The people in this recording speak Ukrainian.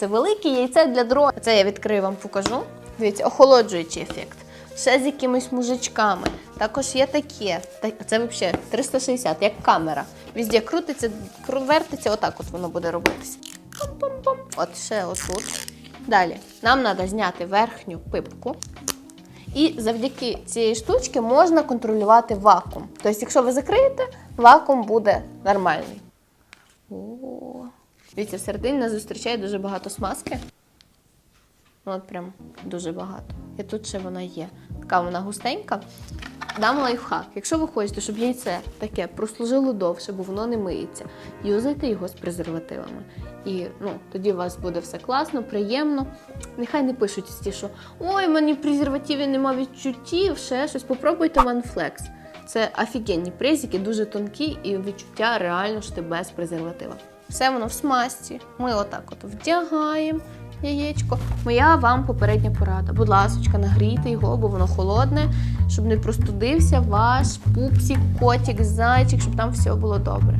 Це велике яйце для дрона. Це я відкрию вам покажу. Дивіться, охолоджуючий ефект. Ще з якимись мужичками. Також є таке. Це взагалі 360, як камера. Везде крутиться, вертиться, отак от воно буде робитися. От ще отут. Далі. Нам треба зняти верхню пипку. І завдяки цієї штучки можна контролювати вакуум. Тобто, якщо ви закриєте, вакуум буде нормальний. О, Дивіться, всередині нас зустрічає дуже багато смазки. Ну, от прям дуже багато. І тут ще вона є. Така вона густенька. Дам лайфхак. Якщо ви хочете, щоб яйце таке прослужило довше, бо воно не миється, юзайте його з презервативами. І ну, тоді у вас буде все класно, приємно. Нехай не пишуть ті, що ой, в мене презервативів нема відчуттів, ще щось. Попробуйте OneFlex. Це офігенні презики, дуже тонкі і відчуття реально що ти без презерватива. Все воно в смазці. Ми отак от вдягаємо яєчко. Моя вам попередня порада. Будь ласка, нагрійте його, бо воно холодне, щоб не простудився ваш пупсик, котик, зайчик, щоб там все було добре.